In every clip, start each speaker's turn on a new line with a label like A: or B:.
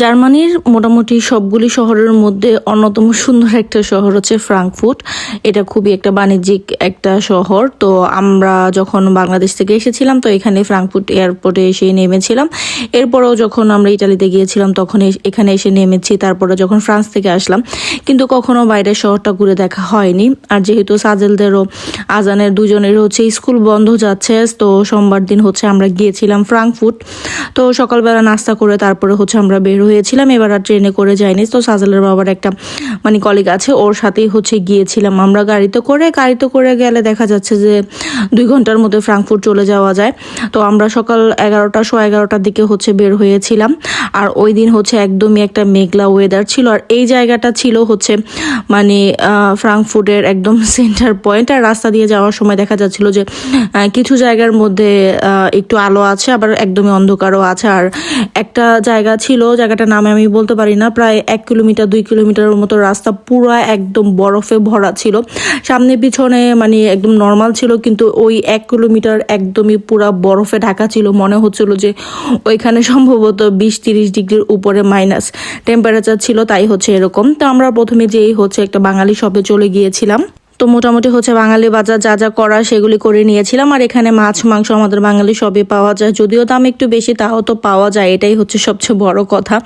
A: জার্মানির মোটামুটি সবগুলি শহরের মধ্যে অন্যতম সুন্দর একটা শহর হচ্ছে ফ্রাঙ্কফুট। এটা খুবই একটা বাণিজ্যিক একটা শহর। তো আমরা যখন বাংলাদেশ থেকে এসেছিলাম, তো এখানে ফ্রাঙ্কফুট এয়ারপোর্টে এসে নেমেছিলাম। এরপরেও যখন আমরা ইটালিতে গিয়েছিলাম, তখন এখানে এসে নেমেছি। তারপরে যখন ফ্রান্স থেকে আসলাম, কিন্তু কখনো বাইরের শহরটা ঘুরে দেখা হয়নি। আর যেহেতু সাজেলদেরও, আজানের দুজনের হচ্ছে স্কুল বন্ধ যাচ্ছে, তো সোমবার দিন হচ্ছে আমরা গিয়েছিলাম ফ্রাঙ্কফুট। তো সকালবেলা নাস্তা করে তারপরে হচ্ছে আমরা বের হয়েছিলাম, এবার আর ট্রেনে করে যাইনি। তো সাজেলের বাবার একটা মানে কলিগ আছে, ওর সাথেই হচ্ছে গিয়েছিলাম আমরা গাড়িতে করে। গাড়িতে করে গেলে দেখা যাচ্ছে যে দুই ঘণ্টার মধ্যে ফ্রাঙ্কফুট চলে যাওয়া যায়। তো আমরা সকাল এগারোটা শো এগারোটার দিকে হচ্ছে বের হয়েছিলাম। আর ওই দিন হচ্ছে একদমই একটা মেঘলা ওয়েদার ছিল। আর এই জায়গাটা ছিল হচ্ছে মানে ফ্রাঙ্কফুটের একদম সেন্টার পয়েন্ট আর রাস্তা দিয়ে যাওয়ার সময় দেখা যাচ্ছিল যে কিছু জায়গার মধ্যে একটু আলো আছে, আবার একদমই অন্ধকারও আছে। আর একটা জায়গা ছিল জায়গাটার নামে আমি বলতে পারি না, প্রায় এক কিলোমিটার, দুই কিলোমিটারের মতো রাস্তা পুরো একদম বরফে ভরা ছিল। সামনে পিছনে মানে একদম নর্মাল ছিল, কিন্তু ওই এক কিলোমিটার একদমই পুরো বরফে ঢাকা ছিল। মনে হচ্ছিল যে ওইখানে সম্ভবত বিশ তিরিশ ডিগ্রির উপরে মাইনাস টেম্পারেচার ছিল, তাই হচ্ছে এরকম। তো আমরা প্রথমে যেই হচ্ছে একটা বাঙালি শপে চলে গিয়েছিলাম। তো মোটামুটি হচ্ছে বাঙালি বাজার যা যা করা সেগুলি করে নিয়েছিলাম। আর এখানে মাছ, মাংস আমাদের বাঙালি সবই পাওয়া যায়। যদিও দাম একটু বেশি, তাও তো পাওয়া যায়। এটাই হচ্ছে সবচেয়ে বড় কথা।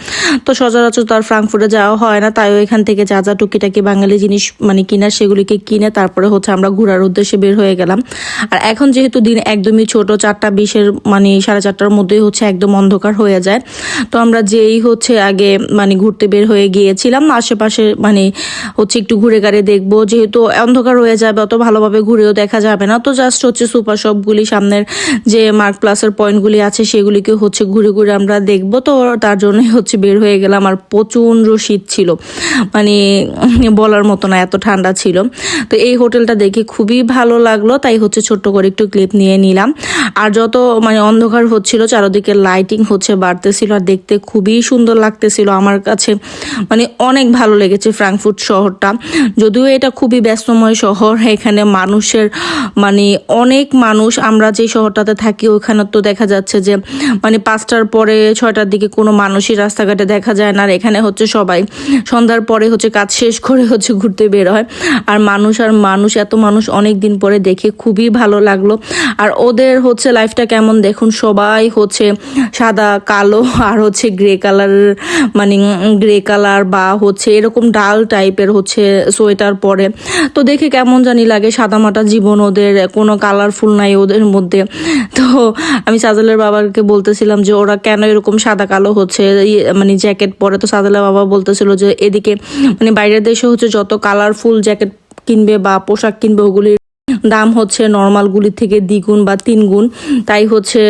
A: তো সচরাচর তো আর ফ্রাঙ্কফুটে যাওয়া হয় না তাইও এখান থেকে যা যা টুকিটাকি বাঙালি জিনিস মানে কিনা সেগুলিকে কিনে তারপরে হচ্ছে আমরা ঘোরার উদ্দেশ্যে বের হয়ে গেলাম। আর এখন যেহেতু দিন একদমই ছোট, চারটা বিশের মানে সাড়ে চারটার মধ্যেই হচ্ছে একদম অন্ধকার হয়ে যায়। তো আমরা যেই হচ্ছে আগে মানে ঘুরতে বের হয়ে গিয়েছিলাম, আশেপাশে মানে হচ্ছে একটু ঘুরে গাড়ি দেখব। যেহেতু অন্ধকার হয়ে যাবে, অত ভালোভাবে ঘুরেও দেখা যাবে না। তো জাস্ট হচ্ছে সুপার শপগুলি সামনের যে মার্ক প্লাসের পয়েন্টগুলি আছে, সেগুলিকে হচ্ছে ঘুরে ঘুরে আমরা দেখব। তো তার জন্যই হচ্ছে বের হয়ে গেলাম আর প্রচণ্ড শীত ছিল। মানে বলার মতো না, এত ঠান্ডা ছিল। তো এই হোটেলটা দেখে খুবই ভালো লাগল, তাই হচ্ছে ছোট্ট করে একটু ক্লিপ নিয়ে নিলাম। আর যত মানে অন্ধকার হচ্ছিল, চারদিকে লাইটিং হচ্ছে বাড়তেছিল, আর দেখতে খুবই সুন্দর লাগতেছিল। আমার কাছে মানে অনেক ভালো লেগেছে ফ্রাঙ্কফুট শহরটা। যদিও এটা খুবই ব্যস্তময় শহর, এখানে মানুষের মানে অনেক মানুষ, আমরা যে শহরটাতে থাকি, ওখানে তো দেখা যাচ্ছে যে মানে পাঁচটার পরে ছয়টার দিকে কোনো মানুষই রাস্তাঘাটে দেখা যায় না, আর এখানে হচ্ছে সবাই, সন্ধ্যার পরে হচ্ছে কাজ শেষ করে হচ্ছে ঘুরতে বের হয়। আর মানুষ আর মানুষ, এত মানুষ অনেক দিন পরে দেখে খুবই ভালো লাগল। আর ওদের হচ্ছে লাইফটা কেমন দেখুন, সবাই হচ্ছে সাদা, কালো, আর হচ্ছে গ্রে কালার মানে গ্রে কালার বা হচ্ছে এরকম ডাল টাইপের হচ্ছে সোয়েটার পরে। তো দেখে কেমন জানি লাগে সাদামাটা জীবন ওদের, কোনো কালারফুল নাই ওদের মধ্যে। তো আমি সাজালের বাবাকে বলতেছিলাম যে ওরা কেন এরকম সাদা কালো হচ্ছে? মানে জ্যাকেট পরে তো সাজালের বাবা বলতেছিল যে এদিকে মানে বাইরের দেশে হচ্ছে যত কালারফুল জ্যাকেট কিনবে বা পোশাক কিনবে ওগুলি দাম হচ্ছে নর্মালগুলি থেকে দ্বিগুণ বা তিনগুণ। তাই হচ্ছে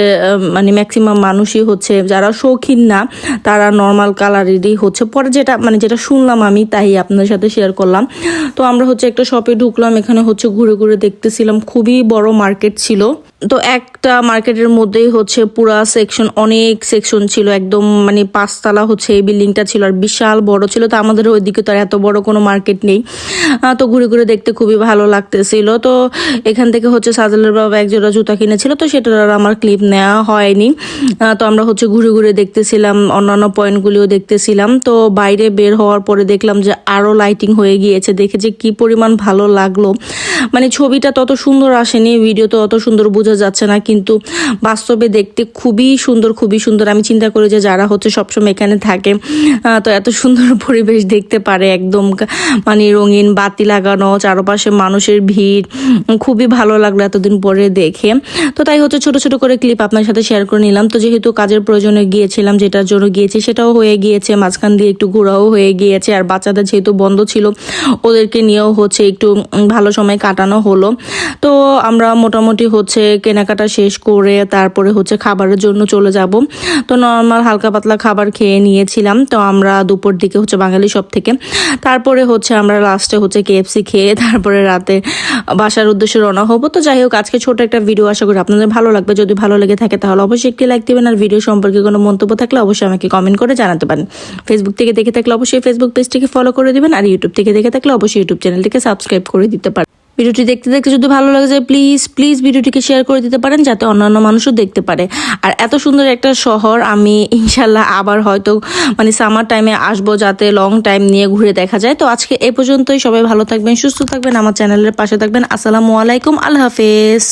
A: মানে ম্যাক্সিমাম মানুষই হচ্ছে, যারা শৌখিন না, তারা নর্মাল কালারেরই হচ্ছে। পরে যেটা মানে যেটা শুনলাম আমি, তাই আপনাদের সাথে শেয়ার করলাম। তো আমরা হচ্ছে একটা শপে ঢুকলাম, এখানে হচ্ছে ঘুরে ঘুরে দেখতেছিলাম, খুবই বড় মার্কেট ছিল। তো একটা মার্কেটের মধ্যেই হচ্ছে পুরা সেকশন অনেক সেকশন ছিল, একদম মানে পাঁচতলা হচ্ছে এই বিল্ডিংটা ছিল আর বিশাল বড় ছিল, তো আমাদের ওইদিকে তো আর এত বড় কোনো মার্কেট নেই। তো ঘুরে ঘুরে দেখতে খুবই ভালো লাগতেছিল। তো এখান থেকে হচ্ছে সাজালের বাবা এক জোড়া জুতা কিনেছিল, তো সেটার আর আমার ক্লিপ নেওয়া হয়নি। তো আমরা হচ্ছে ঘুরে ঘুরে দেখতেছিলাম, অন্যান্য পয়েন্টগুলিও দেখতেছিলাম। তো বাইরে বের হওয়ার পরে দেখলাম যে আরও লাইটিং হয়ে গিয়েছে, দেখে যে কি পরিমাণ ভালো লাগল। মানে ছবিটা তত সুন্দর আসেনি ভিডিও তো অত সুন্দর বোঝা যাচ্ছে না, কিন্তু বাস্তবে দেখতে খুবই সুন্দর খুবই সুন্দর। আমি চিন্তা করি যে যারা হচ্ছে সবসময় এখানে থাকে তো এত সুন্দর পরিবেশ দেখতে পারে একদম মানে রঙিন বাতি লাগানো, চারপাশে মানুষের ভিড় খুবই ভালো লাগল এতদিন পরে দেখে। তো তাই হচ্ছে ছোট ছোট করে ক্লিপ আপনার সাথে শেয়ার করে নিলাম। তো যেহেতু কাজের প্রয়োজনে গিয়েছিলাম, যেটার জন্য গিয়েছি সেটাও হয়ে গিয়েছে, মাঝখান দিয়ে একটু ঘোরাও হয়ে গিয়েছে, আর বাচ্চাদের যেহেতু বন্ধ ছিল, ওদেরকে নিয়েও হচ্ছে একটু ভালো সময় কাটানো হলো। তো আমরা মোটামুটি হচ্ছে কেনাকাটা শেষ করে তারপরে হচ্ছে খাবারের জন্য চলে যাব। তো নর্মাল হালকা পাতলা খাবার খেয়ে নিয়েছিলাম। তো আমরা দুপুর দিকে হচ্ছে বাঙালি সব থেকে। তারপরে হচ্ছে আমরা লাস্টে হচ্ছে কেএফসি খেয়ে তারপরে রাতে বাসার উদ্দেশ্যে রওনা হব। তো যাই হোক, আজকে ছোট একটা ভিডিও আশা করি আপনাদের ভালো লাগবে। যদি ভালো লেগে থাকে তাহলে অবশ্যই একটি লাইক দিবেন। আর ভিডিও সম্পর্কে কোনো মন্তব্য থাকলে অবশ্যই আমাকে কমেন্ট করে জানাতে পারেন। ফেসবুক থেকে দেখে থাকলে অবশ্যই ফেসবুক পেজটিকে ফলো করে দিবেন। আর ইউটিউব থেকে দেখে থাকলে অবশ্যই ইউটিউব চ্যানেলটিকে সাবস্ক্রাইব করে দিতে পারেন। ভিডিওটি দেখতে দেখতে যদি ভালো লাগে যায় প্লিজ প্লিজ ভিডিওটিকে শেয়ার করে দিতে পারেন যাতে অন্যান্য মানুষও দেখতে পারে। আর এত সুন্দর একটা শহর, আমি ইনশাল্লাহ আবার হয়তো মানে সামার টাইমে আসব যাতে লং টাইম নিয়ে ঘুরে দেখা যায়। তো আজকে এ পর্যন্তই, সবাই ভালো থাকবেন, সুস্থ থাকবেন, আমার চ্যানেলের পাশে থাকবেন। আসসালামু আলাইকুম, আল্লাহ হাফেজ।